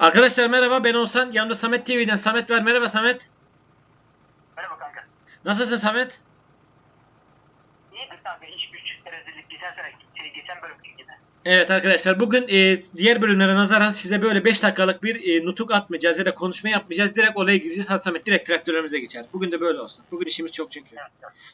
Arkadaşlar merhaba ben Oğuzhan. Yanımda Samet TV'den Samet var. Merhaba Samet. Merhaba kanka. Nasılsın Samet? İyidir kanka iş güç rezillik geçen sene şey, geçen bölümkü gibi. Evet arkadaşlar bugün e, diğer bölümlere nazaran size böyle 5 dakikalık bir e, nutuk atmayacağız ya da konuşma yapmayacağız. Direkt olaya gireceğiz. Hadi Samet direkt traktörlerimize geçer. Bugün de böyle olsun. Bugün işimiz çok çünkü.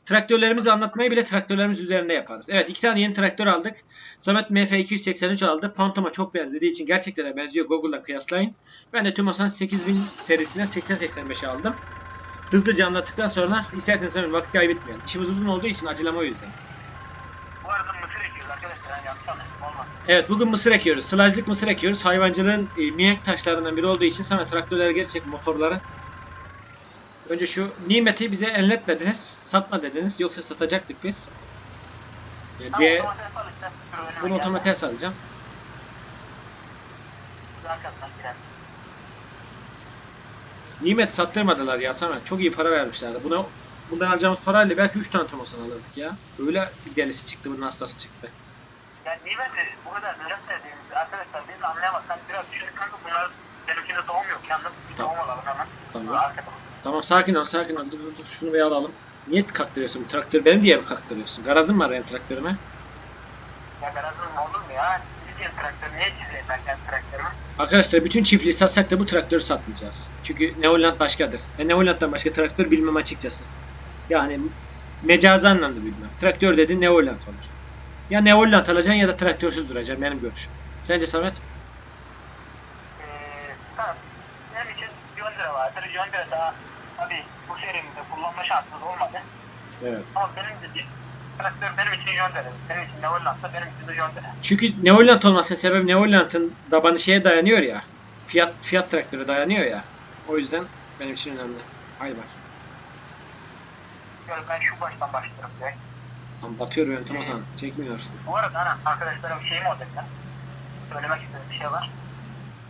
Traktörlerimizi anlatmayı bile traktörlerimiz üzerinde yaparız. Evet iki tane yeni traktör aldık. Samet MF283 aldı. Phantom'a çok benzediği için gerçekten de benziyor. Google'la kıyaslayın. Ben de Tumasan 8000 serisinden 8085'i aldım. Hızlıca anlattıktan sonra isterseniz hemen vakit kaybetmeyelim. İşimiz uzun olduğu için acelem o yüzden. Evet bugün mısır ekiyoruz. Sılajlık mısır ekiyoruz. Hayvancılığın e, mihenk taşlarından biri olduğu için sana traktörleri gerçek motorları. Önce şu nimeti bize enletmediniz. Satma dediniz. Yoksa satacaktık biz. E, Tamam, diye bunu otomatiğe salacağım. Nimet sattırmadılar ya Samet. Çok iyi para vermişlerdi. Buna bundan alacağımız parayla belki 3 tane Tomasan alırdık ya. Öyle bir delisi çıktı, bunun hastası çıktı. Yani niye ben bu kadar nöbet sevdiğimizi arkadaşlar biz anlayamaz. Sen biraz düşünün kanka bunlar benimkinde doğum yok. Kendim Tamam. doğum alalım hemen. Tamam. Arkada. Tamam sakin ol, sakin ol. Dur, dur, dur. Şunu bir alalım. Niye kaktırıyorsun bu traktörü? Benim diye mi kaktırıyorsun? Garazım var benim traktörüme. Ya garazım olur mu ya? Çizeceğim traktörü. Niye çizeyim ben kendi traktörümü? Arkadaşlar bütün çiftliği satsak da bu traktörü satmayacağız. Çünkü Neoland başkadır. Ben Neoland'dan başka traktör bilmem açıkçası. Yani mecazi anlamda bilmem. Traktör dediğin Neoland olur. Ya Neoland alacaksın ya da traktörsüz duracaksın benim görüşüm. Sence Samet? Ee, tamam. Benim için Deere vardır. Deere daha tabii bu serimizde kullanma şansımız olmadı. Evet. Ama benim dediğim traktör benim için John Deere. Senin için Neoland'sa benim için de Deere. Çünkü Neoland olmasının sebebi Neoland'ın tabanı şeye dayanıyor ya. Fiyat fiyat traktörü dayanıyor ya. O yüzden benim için önemli. Haydi bak. Şöyle ben şu baştan başlıyorum direkt. Lan batıyor benim Tomasan. Çekmiyor. Bu arada hani arkadaşlarım bir şeyim olacak ya. Söylemek istediğim bir şey var.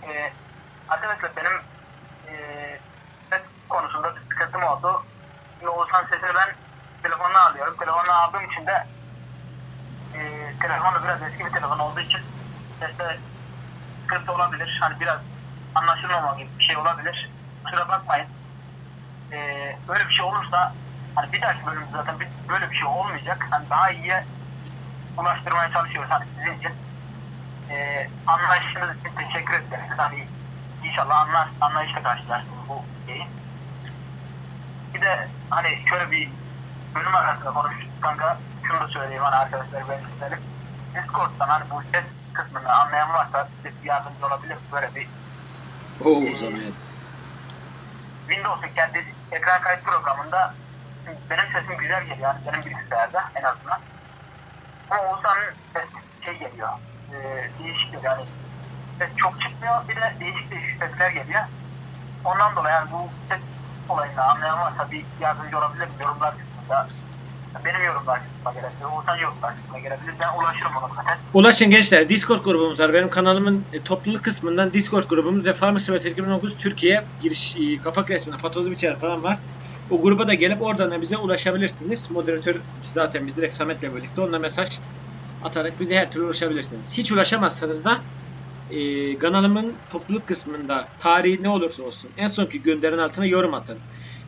Ee, arkadaşlar benim ee, ses konusunda bir sıkıntım oldu. Şimdi Oğuzhan sesini ben telefonla alıyorum. Telefonla aldığım için de ee, telefon da biraz eski bir telefon olduğu için seste sıkıntı olabilir. Hani biraz anlaşılmama gibi bir şey olabilir. Kusura bakmayın. Ee, böyle bir şey olursa hani bir dahaki bölümde zaten bir, böyle bir şey olmayacak. Hani daha iyiye ulaştırmaya çalışıyoruz hani sizin için. Ee, anlayışınız için teşekkür ederiz. Hani inşallah anlar, anlayışla karşılarsınız bu şeyi. Bir de hani şöyle bir bölüm arasında konuştuk kanka. Şunu da söyleyeyim hani arkadaşlar ben isterim. Discord'dan hani bu ses kısmını anlayan varsa size yardımcı olabilir. Böyle bir Oo Samet. Windows'un kendi ekran kayıt programında benim sesim güzel geliyor yani benim bilgisayarda en azından. Ama Oğuzhan'ın sesi şey geliyor. E, değişik geliyor yani. Ses çok çıkmıyor bir de değişik değişik sesler geliyor. Ondan dolayı yani bu ses olayını anlayan varsa bir yardımcı olabilir? Yorumlar kısmında. Benim yorumlar kısmına gelebilir. Oğuzhan yorumlar kısmına gelebilir. Ben ulaşırım ona zaten. Ulaşın gençler Discord grubumuz var. Benim kanalımın e, topluluk kısmından Discord grubumuz ve Pharmacy ve 2019 Türkiye giriş e, kapak resmine patozlu bir çağrı falan var. O gruba da gelip oradan da bize ulaşabilirsiniz. Moderatör zaten biz direkt Samet'le birlikte onunla mesaj atarak bize her türlü ulaşabilirsiniz. Hiç ulaşamazsanız da e, kanalımın topluluk kısmında tarihi ne olursa olsun en sonki gönderin altına yorum atın.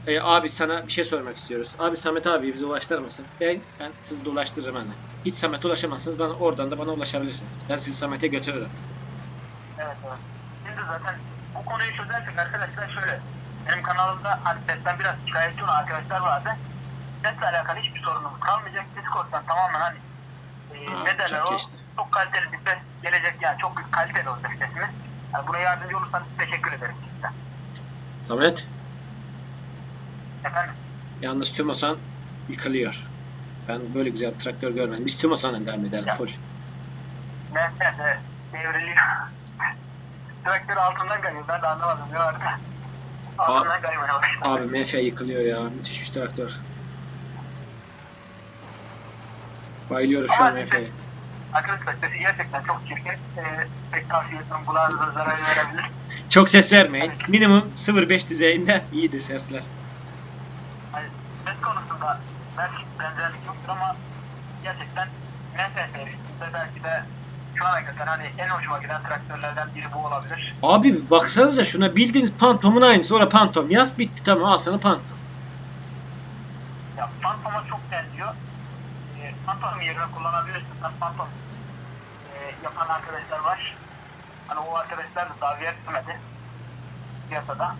E, abi sana bir şey sormak istiyoruz. Abi Samet abi bize ulaştırır mısın? Ben, ben sizi de ulaştırırım hani. Hiç Samet'e ulaşamazsınız. Bana, oradan da bana ulaşabilirsiniz. Ben sizi Samet'e götürürüm. Evet evet. Şimdi zaten bu konuyu çözersek arkadaşlar şöyle. Benim kanalımda hani sesten biraz şikayetçi olan arkadaşlar vardı. Sesle alakalı hiçbir sorunumuz kalmayacak. Discord'dan tamamen hani e, Aa, ne derler o çok kaliteli bir ses gelecek yani çok kaliteli olacak sesimiz. Yani buna yardımcı olursanız teşekkür ederim sizden. Samet, Efendim? yalnız Tümosan yıkılıyor. Ben böyle güzel bir traktör görmedim. Biz Tümosan'la devam edelim Ya. full. Neyse de devriliyor. Traktör altından kayıyor. Ben de anlamadım ne vardı. Altından. Abi MF yıkılıyor ya. Müthiş bir traktör. Bayılıyorum şu Ama an MF'ye. Arkadaşlar sesi gerçekten çok çirkin. Ee, pek tavsiye etmem. Kulağınıza zarar verebilir. Çok ses vermeyin. Minimum 0.5 düzeyinde iyidir sesler. Hani ses konusunda belki benzerlik yoktur ama gerçekten MSF belki de şu ana kadar hani en hoşuma giden traktörlerden biri bu olabilir. Abi baksanıza şuna bildiğiniz Pantom'un aynısı. Orada Pantom yaz bitti tamam al sana Pantom. Ya Phantom'a çok benziyor. E, Phantom yerine kullanabilirsin. Ben Phantom e, yapan arkadaşlar var. Hani o arkadaşlar da davaya etmedi. Piyasada.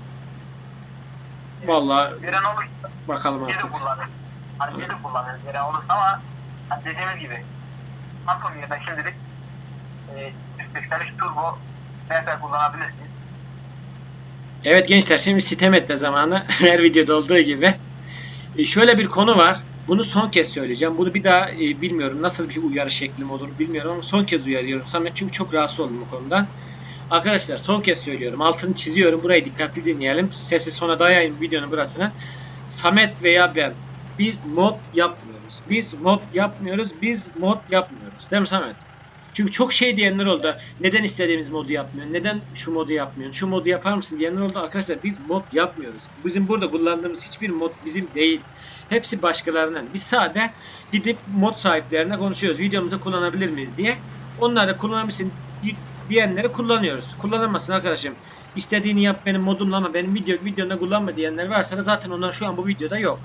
Vallahi Veren olursa bakalım biri artık. kullanır. Hani biri kullanır veren olursa ama hani dediğimiz gibi Phantom yerine şimdilik e, 183 turbo NF kullanabilirsiniz. Evet gençler şimdi sitem etme zamanı. Her videoda olduğu gibi. E, şöyle bir konu var. Bunu son kez söyleyeceğim. Bunu bir daha e, bilmiyorum nasıl bir uyarı şeklim olur bilmiyorum ama son kez uyarıyorum Samet çünkü çok rahatsız oldum bu konudan. Arkadaşlar son kez söylüyorum. Altını çiziyorum. Burayı dikkatli dinleyelim. Sesi sona dayayın videonun burasına. Samet veya ben biz mod yapmıyoruz. Biz mod yapmıyoruz. Biz mod yapmıyoruz. Değil mi Samet? Çünkü çok şey diyenler oldu. Neden istediğimiz modu yapmıyorsun? Neden şu modu yapmıyorsun? Şu modu yapar mısın diyenler oldu. Arkadaşlar biz mod yapmıyoruz. Bizim burada kullandığımız hiçbir mod bizim değil. Hepsi başkalarının. Biz sade gidip mod sahiplerine konuşuyoruz. Videomuza kullanabilir miyiz diye. Onlar da kullanabilirsin di- diyenleri kullanıyoruz. Kullanamazsın arkadaşım. İstediğini yap benim modumla ama benim video videonda kullanma diyenler varsa da zaten onlar şu an bu videoda yok.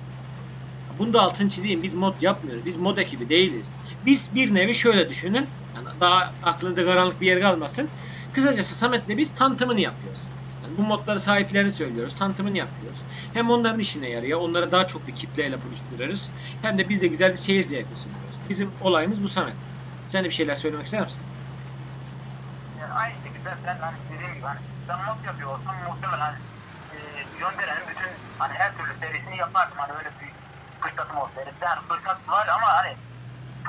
Bunu da altını çizeyim. Biz mod yapmıyoruz. Biz mod ekibi değiliz. Biz bir nevi şöyle düşünün. Yani daha aklınızda karanlık bir yer kalmasın. Kısacası Samet'le biz tanıtımını yapıyoruz. Yani bu modları sahiplerini söylüyoruz. Tanıtımını yapıyoruz. Hem onların işine yarıyor. Onlara daha çok bir kitleyle buluşturuyoruz. Hem de biz de güzel bir seyir zevki sunuyoruz. Bizim olayımız bu Samet. Sen de bir şeyler söylemek ister misin? Yani aynı şekilde ben hani dediğim gibi hani ben mod yapıyor olsam muhtemelen hani e, Yondere'nin bütün hani her türlü serisini yapardım hani öyle bir fırsatım olsaydı. Yani fırsat var ama hani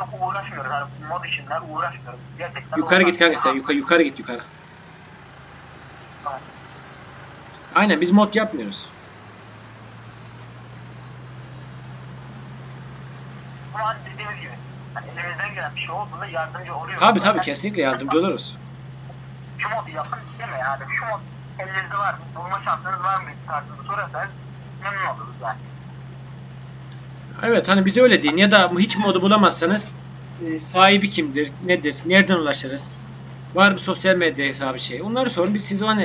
çok uğraşmıyoruz hani mod işinden uğraşmıyoruz. Gerçekten Yukarı git kanka sen. Yukarı, yukarı git yukarı. Tamam. Aynen biz mod yapmıyoruz. Ama hani dediğimiz gibi hani elimizden gelen bir şey olduğunda yardımcı oluyoruz. Tabi tabi kesinlikle yardımcı oluruz. Şu modu yapın deme yani şu mod elinizde var mı? Bulma şansınız var mı? Tarzında sorarsanız memnun oluruz yani. Evet hani bize öyle deyin ya da hiç modu bulamazsanız e, sahibi kimdir, nedir, nereden ulaşırız? Var mı sosyal medya hesabı şey? Onları sorun. Biz size hani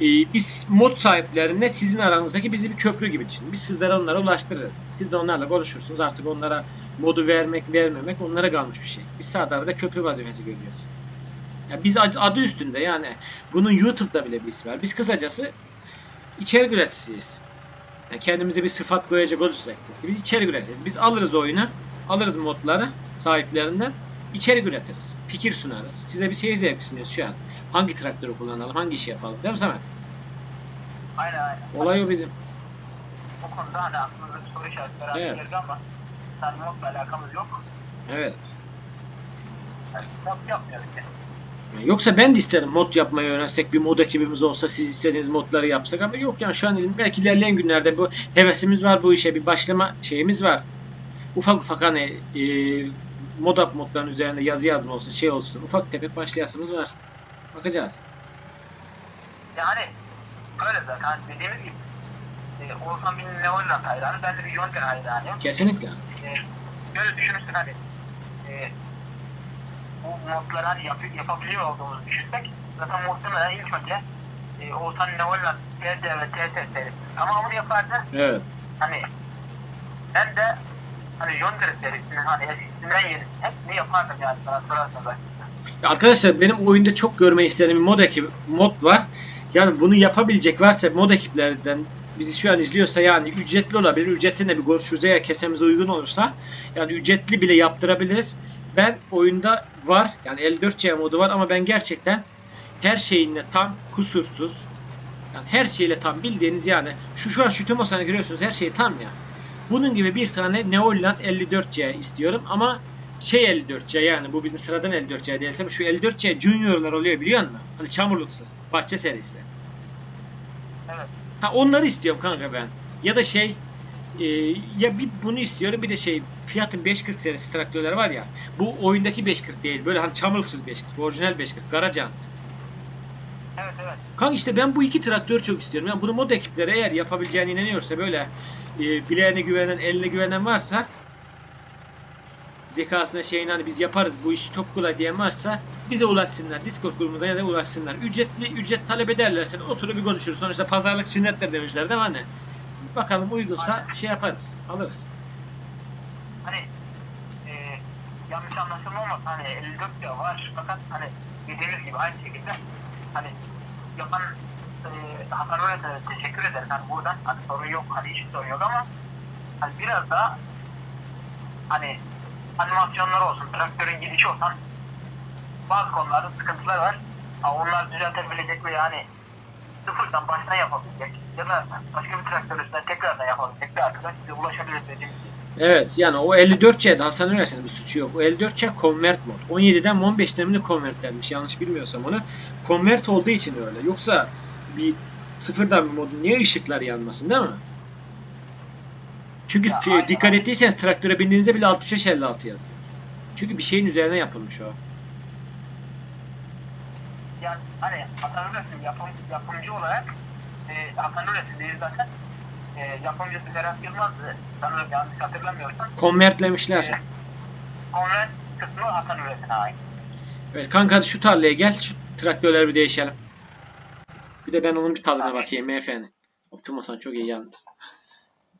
e, biz mod sahiplerine sizin aranızdaki bizi bir köprü gibi düşünün. Biz sizlere onlara ulaştırırız. Siz de onlarla konuşursunuz. Artık onlara modu vermek, vermemek onlara kalmış bir şey. Biz sadece arada köprü vazifesi görüyoruz. Ya biz ad- adı üstünde yani bunun YouTube'da bile bir ismi var. Biz kısacası içerik üreticisiyiz. Yani kendimize bir sıfat koyacak olursak biz içerik üretiriz. Biz alırız oyunu, alırız modları sahiplerinden, içerik üretiriz. Fikir sunarız. Size bir seyir zevki sunuyoruz şu an. Hangi traktörü kullanalım, hangi işi yapalım. Değil mi Samet? Aynen aynen. Olay o bizim. Bu konuda hani aklımızda bir soru işaretleri Evet. ama yani modla alakamız yok. Evet. Yani yapmıyoruz yani. Yoksa ben de isterim mod yapmayı öğrensek, bir mod ekibimiz olsa siz istediğiniz modları yapsak ama yok yani şu an belki ilerleyen günlerde bu hevesimiz var bu işe bir başlama şeyimiz var. Ufak ufak hani e, mod up modların üzerinde yazı yazma olsun şey olsun ufak tefek başlayasımız var. Bakacağız. Yani böyle zaten dediğimiz gibi e, Oğuzhan bir Neoland hayranı, ben de bir Yonker hayranıyım. Kesinlikle. E, böyle düşünürsek hani e, bu modları yap, yapabiliyor olduğumuzu düşünsek zaten muhtemelen ilk önce e, Oğuzhan Neoland TT ve TT serisi tamamını yapardı. Evet. Hani ben de hani Yonker serisinin hani eskisinden yenisi hepsini yapardım yani sana sorarsanız. Arkadaşlar benim oyunda çok görmeyi istediğim mod ekip mod var. Yani bunu yapabilecek varsa mod ekiplerden bizi şu an izliyorsa yani ücretli olabilir. Ücretini de bir konuşuruz eğer kesemize uygun olursa. Yani ücretli bile yaptırabiliriz. Ben oyunda var yani 54C modu var ama ben gerçekten her şeyinle tam kusursuz yani her şeyle tam bildiğiniz yani şu şu an şu Tomosa'na görüyorsunuz her şey tam ya. Bunun gibi bir tane Neoland 54C istiyorum ama şey 54C yani bu bizim sıradan 54C değil tabii şu 54C Junior'lar oluyor biliyor musun? Hani çamurluksuz bahçe serisi. Evet. Ha onları istiyorum kanka ben. Ya da şey e, ya bir bunu istiyorum bir de şey Fiat'ın 540 serisi traktörler var ya. Bu oyundaki 540 değil. Böyle hani çamurluksuz 540. Orijinal 540. Garajant. Evet evet. Kanka işte ben bu iki traktörü çok istiyorum. Yani bunu mod ekipleri eğer yapabileceğine inanıyorsa böyle e, bileğine güvenen, eline güvenen varsa zekasına şeyine hani biz yaparız bu işi çok kolay diyen varsa bize ulaşsınlar. Discord grubumuza ya da ulaşsınlar. Ücretli ücret talep ederlerse de oturup bir konuşuruz. Sonuçta pazarlık sünnetler demişler değil mi hani? Bakalım uygunsa şey yaparız. Alırız. Hani e, yanlış anlaşılma olmasın hani 54 lira var fakat hani dediğimiz gibi aynı şekilde hani yapan e, Hasan Öğretmen'e teşekkür ederiz. Hani buradan hani sorun yok hani hiç sorun yok ama hani biraz daha hani animasyonlar olsun, traktörün gidişi olsun bazı konularda sıkıntılar var. Ha, onlar düzeltebilecek ve yani sıfırdan baştan yapabilecek ya da başka bir traktör üstüne tekrardan yapabilecek bir arkadaş bize ulaşabilir dediğimiz gibi. Evet yani o 54C'de Hasan Önersen'in bir suçu yok. O 54C convert mod. 17'den 15 mi convertlenmiş yanlış bilmiyorsam onu. Convert olduğu için öyle. Yoksa bir sıfırdan bir modun niye ışıklar yanmasın değil mi? Çünkü Ya, aynen. dikkat ettiyseniz traktöre bindiğinizde bile 65-56 yazıyor. Çünkü bir şeyin üzerine yapılmış o. yani hani Hasan Üretim yapım, yapımcı olarak e, Hasan değil zaten e, yapımcısı Ferhat Yılmaz'dı. Sanırım yanlış hatırlamıyorsam. Convertlemişler. E, konvert kısmı Hasan Üretim'e ait. Evet kanka hadi şu tarlaya gel. Şu traktörleri bir değişelim. Bir de ben onun bir tadına bakayım MF'nin. Optimus'tan çok iyi yalnız.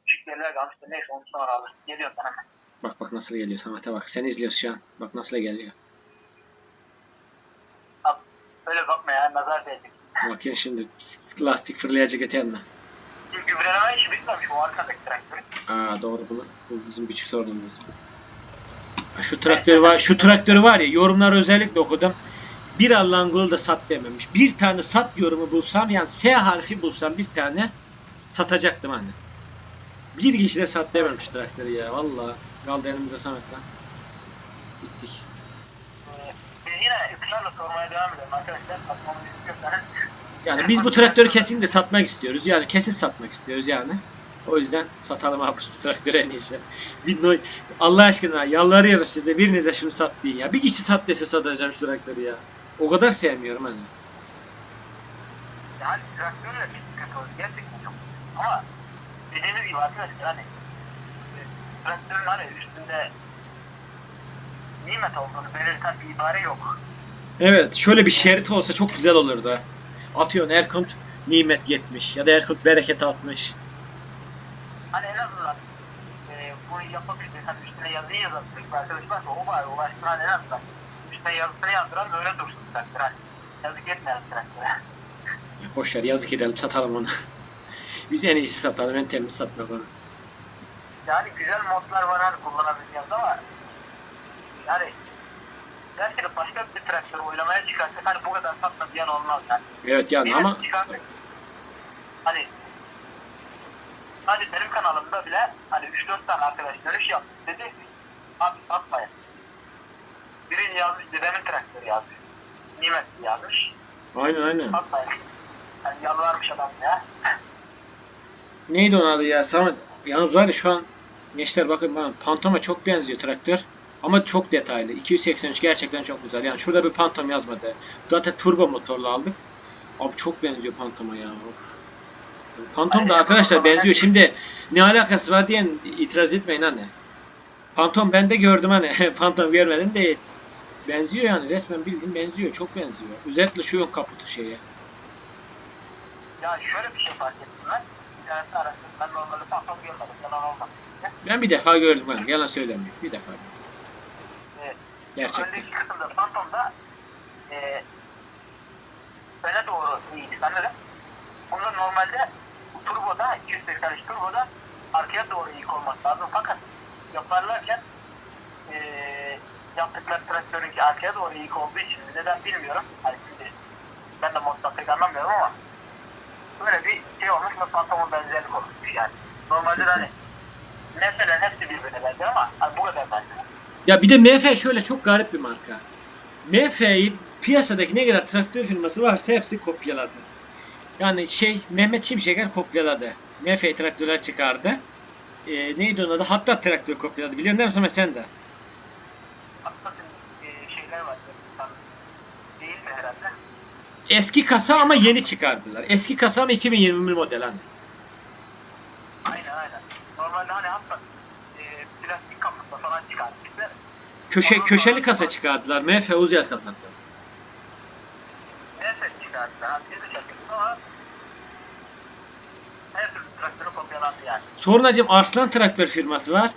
Küçük yerler kalmıştı. Neyse onu sonra alır. Geliyorum ben hemen. Bak bak nasıl geliyor Samet'e bak. Sen izliyorsun şu an. Bak nasıl geliyor. Abi, öyle bakma ya nazar değecek. Bakın şimdi lastik fırlayacak. Şimdi gübreleme işi bitmemiş o arkadaki traktörün. Aa doğru bunu. Bu bizim küçük sorunumuz. Şu traktörü var, şu traktörü var ya yorumlar özellikle okudum. Bir Allah'ın kulu da sat dememiş. Bir tane sat yorumu bulsam yani S harfi bulsam bir tane satacaktım hani. Bir kişi de sat dememiş traktörü ya valla. Kaldı elimizde Samet lan. Bittik. Ee, Biz yine ısrarla sormaya devam edelim arkadaşlar. Satmamızı istiyorsanız. Yani biz bu traktörü kesinlikle satmak istiyoruz. Yani kesin satmak istiyoruz yani. O yüzden satalım abi şu traktörü en iyisi. Windows, Allah aşkına yalvarıyorum size birinize şunu sat deyin ya. Bir kişi sat dese satacağım şu traktörü ya. O kadar sevmiyorum hani. Yani traktörle bir sıkıntı olur. Gerçekten çok. Ama dediğimiz gibi arkadaşlar hani e, traktörün hani üstünde nimet olduğunu belirten bir ibare yok. Evet şöyle bir şerit olsa çok güzel olurdu. Atıyorsun Erkunt nimet 70 ya da Erkunt bereket 60. Hani en azından e, bunu yapabilsek hani üstüne yazıyı yazabilsek arkadaşlar o bari ulaştıran en azından üstüne yazısını yazdıran böyle dursun traktör. Hani yazık etmeyen traktöre. Boş ver yazık edelim satalım onu. Biz en iyisi satalım en temiz satmak onu. Yani güzel modlar var hani kullanabileceğiz ama yani gerçekten başka bir traktör oylamaya çıkarsak hani bu kadar satma diyen olmaz yani. Evet yani Benim ama çıkarsak hani sadece benim kanalımda bile hani 3-4 tane arkadaş görüş yaptı. Dedi abi satmayın. Birini yazmış dedemin traktörü yazmış. Nimet yazmış. aynen aynen. Satmayın. Hani yalvarmış adam ya. Neydi onun adı ya? Samet yalnız var ya şu an gençler bakın bana Phantom'a çok benziyor traktör. Ama çok detaylı. 283 gerçekten çok güzel. Yani şurada bir Phantom yazmadı. Zaten turbo motorlu aldık. Abi çok benziyor Phantom'a ya. Of. Phantom da arkadaşlar benziyor. Şimdi ne alakası var diyen itiraz etmeyin hani. Phantom ben de gördüm hani. Phantom görmedim değil. Benziyor yani resmen bildiğin benziyor. Çok benziyor. Özellikle şu ön kaputu şeye. Ya şöyle bir şey fark ettim ben. Ben normalde pantolon görmedim. Yalan olmaz. Ben bir defa gördüm hani. Yalan söylemiyorum. Bir defa. Evet. Gerçekten. Öndeki kısımda Phantom'da e, öne doğru iyiydi sanırım. Bunda normalde turboda 283 turboda arkaya doğru eğik olması lazım. Fakat yaparlarken e, yaptıkları traktörünki arkaya doğru eğik olduğu için neden bilmiyorum. Hani şimdi ben de moddan pek anlamıyorum ama böyle bir şey olmuş ve Phantom'un benzerlik olmuş yani. Normalde de hani mesela hepsi birbirine benziyor ama hani bu kadar benziyor. Ya bir de MF şöyle çok garip bir marka. MF'yi piyasadaki ne kadar traktör firması varsa hepsi kopyaladı. Yani şey Mehmet Şimşeker kopyaladı. MF traktörler çıkardı. Ee, neydi onun adı? Hatta traktör kopyaladı. Biliyorsun değil mi Samet sen de? E? Eski kasa ama yeni çıkardılar. Eski kasa ama 2021 model hani. Aynen aynen. Normalde hani hatta e, plastik kaputta falan çıkartmışlar. Köşe köşeli kasa çıkardılar. MF Uzel kasası. Neyse çıkarttılar. Hani biz de çektik ama her türlü traktörü kopyalandı yani. Sonracığım Arslan Traktör firması var.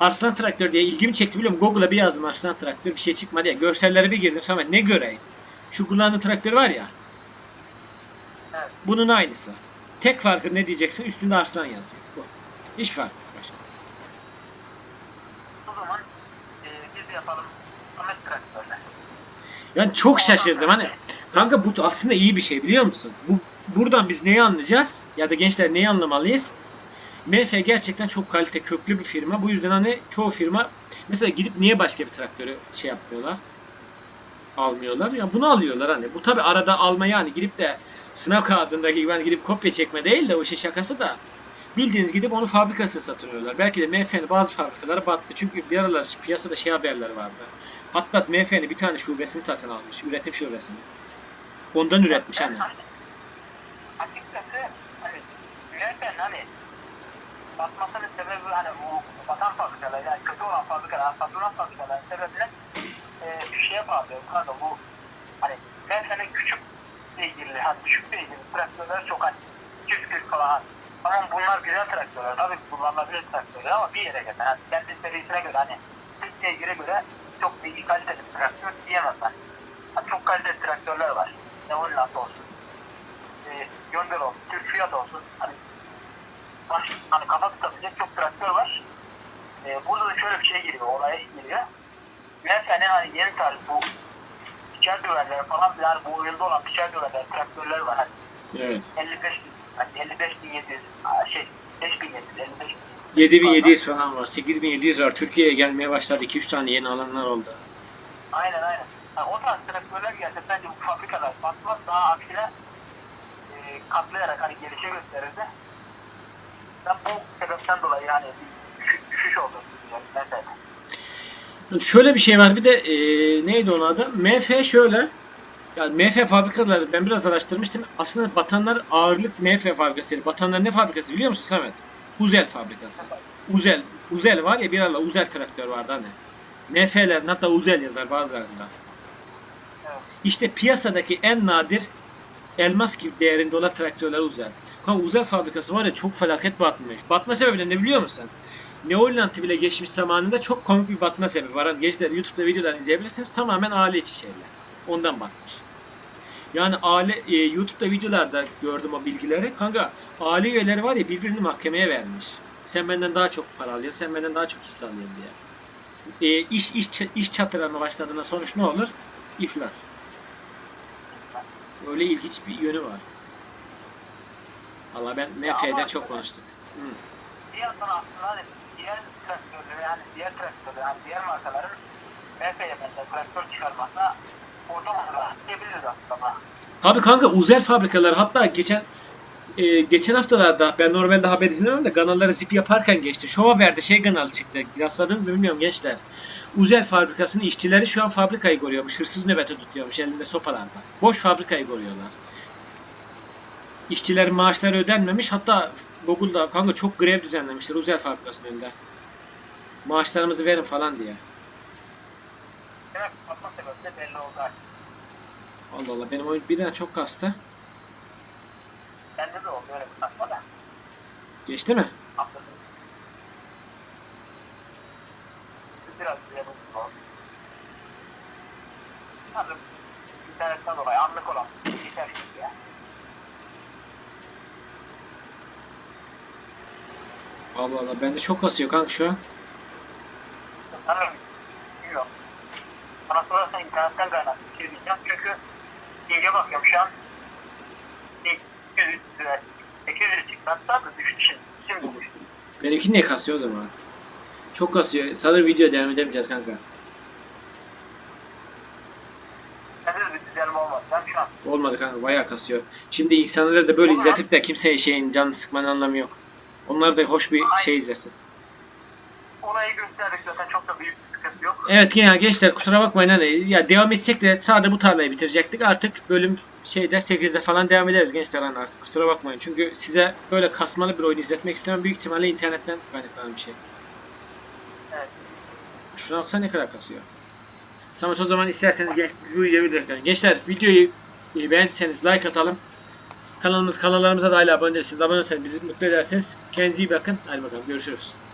Arslan Traktör diye ilgimi çekti biliyor musun? Google'a bir yazdım Arslan Traktör bir şey çıkmadı ya. Görselleri bir girdim Samet ne göreyim? Şu kullandığım traktör var ya. Evet. Bunun aynısı. Tek farkı ne diyeceksin? Üstünde Arslan yazıyor. Bu. Hiç fark yok. başka. O zaman de yapalım Ahmet traktörle. Yani çok şaşırdım hani. Kanka bu aslında iyi bir şey biliyor musun? Bu buradan biz neyi anlayacağız? Ya da gençler neyi anlamalıyız? MF gerçekten çok kalite köklü bir firma. Bu yüzden hani çoğu firma mesela gidip niye başka bir traktörü şey yapmıyorlar? Almıyorlar. Ya bunu alıyorlar hani. Bu tabi arada alma yani gidip de sınav kağıdındaki gibi hani gidip kopya çekme değil de o şey şakası da bildiğiniz gidip onu fabrikasına satın alıyorlar. Belki de MF'nin bazı fabrikaları battı. Çünkü bir aralar piyasada şey haberler vardı. Patlat MF'nin bir tane şubesini satın almış. Üretim şubesini. Ondan üretmiş hani. Açıkçası hani üretmen hani batmasının sebebi hani bu batan fabrikalar yani kötü olan fabrikalar, saturan fabrikaların sebebi e, şeye bağlıyor. Pardon bu hani mesela küçük beygirli, hani düşük beygirli traktörler çok hani 240 falan Ama bunlar güzel traktörler. Tabii kullanılabilir traktörler ama bir yere göre. Yani kendi serisine göre hani bir beygire göre çok iyi kaliteli bir traktör diyemem ben. Hani çok kaliteli traktörler var. Ne Holland olsun. E, Gönder olsun. Türk Fiat olsun. Hani baş, hani kafa tutabilecek çok traktör var. E, burada da şöyle bir şey giriyor. Olaya giriyor. Mesela hani yeni tarz bu döverler falan yani bu oyunda olan piçer döverler traktörler var. Hani Evet. 55 bin, hani 55 bin 700, aa, şey 5 bin 700, 55 bin. 7700 falan var. 8700 var. Türkiye'ye gelmeye başladı. 2-3 tane yeni alanlar oldu. Aynen aynen. Yani o tarz traktörler gelse bence bu fabrikalar batmaz daha aksine e, katlayarak hani gelişe gösterirdi. Ben bu sebepten dolayı yani düşüş, düşüş olduğunu düşünüyorum mesela. Şöyle bir şey var. Bir de e, neydi onun adı? MF şöyle. Yani MF fabrikaları ben biraz araştırmıştım. Aslında batanlar ağırlık MF fabrikası. Batanlar ne fabrikası biliyor musun Samet? Uzel fabrikası. Uzel. Uzel var ya bir ara Uzel traktör vardı hani. MF'ler hatta Uzel yazar bazılarında. İşte piyasadaki en nadir elmas gibi değerinde olan traktörler Uzel. Kanka Uzel fabrikası var ya çok felaket batmış. Batma sebebi ne biliyor musun? Neoland'ı bile geçmiş zamanında çok komik bir batma sebebi var. Hani gençler YouTube'da videolar izleyebilirsiniz. Tamamen aile içi şeyler. Ondan batmış. Yani aile e, YouTube'da videolarda gördüm o bilgileri. Kanka aile üyeleri var ya birbirini mahkemeye vermiş. Sen benden daha çok para alıyorsun, sen benden daha çok hisse alıyorsun diye. E, iş iş iş çatırına başladığında sonuç ne olur? İflas. Öyle ilginç bir yönü var. Valla ben MF'den çok konuştuk. Hı. Aslında hani diğer traktörleri yani diğer traktörleri yani diğer markaların MF'ye mesela traktör çıkarmasa orada kanka Uzel fabrikaları hatta geçen e, geçen haftalarda ben normalde haber izlemiyorum da kanalları zip yaparken geçti. Şu haberde şey kanalı çıktı. Rastladınız mı bilmiyorum gençler. Uzel fabrikasının işçileri şu an fabrikayı koruyormuş. Hırsız nöbeti tutuyormuş elinde sopalarla. Boş fabrikayı koruyorlar. İşçilerin maaşları ödenmemiş. Hatta Google'da kanka çok grev düzenlemişler Uzel fabrikasının önünde. Maaşlarımızı verin falan diye. Sebebi de belli oldu artık. Allah Allah benim oyun birden çok kastı. Bende de oldu öyle bir patma da. Geçti mi? Atladım. Biraz bu oldu. Tabii internetten dolayı anlık olan yeter şimdi ya. Allah Allah bende çok kasıyor kanka şu an. Sanırım. İnternetten kaynaklı bir diyeceğim. Çünkü iyice bakıyorum şu an. 800 lira, 800 çıktı hatta da düştü şimdi. Şimdi düştü. Benimki niye kasıyor o zaman? Çok kasıyor. Sanırım video devam edemeyeceğiz kanka. Olmadı. Kanka bayağı kasıyor. Şimdi insanları da böyle izletip de kimseye şeyin canını sıkmanın anlamı yok. Onlar da hoş bir şey izlesin. olayı gösterdik zaten çok da büyük bir sıkıntı yok. Evet ya gençler kusura bakmayın hani ya devam etsek de sade bu tarlayı bitirecektik. Artık bölüm şeyde 8'de falan devam ederiz gençler hani artık kusura bakmayın. Çünkü size böyle kasmalı bir oyun izletmek istemem. Büyük ihtimalle internetten kaynaklanan bir şey. Evet. Şuna baksana ne kadar kasıyor. Samet o zaman isterseniz genç, biz bu videoyu bitirelim. Gençler videoyu e, beğendiyseniz like atalım. Kanalımız kanallarımıza da hala abone değilseniz abone olursanız bizi mutlu edersiniz. Kendinize iyi bakın. Hadi bakalım görüşürüz.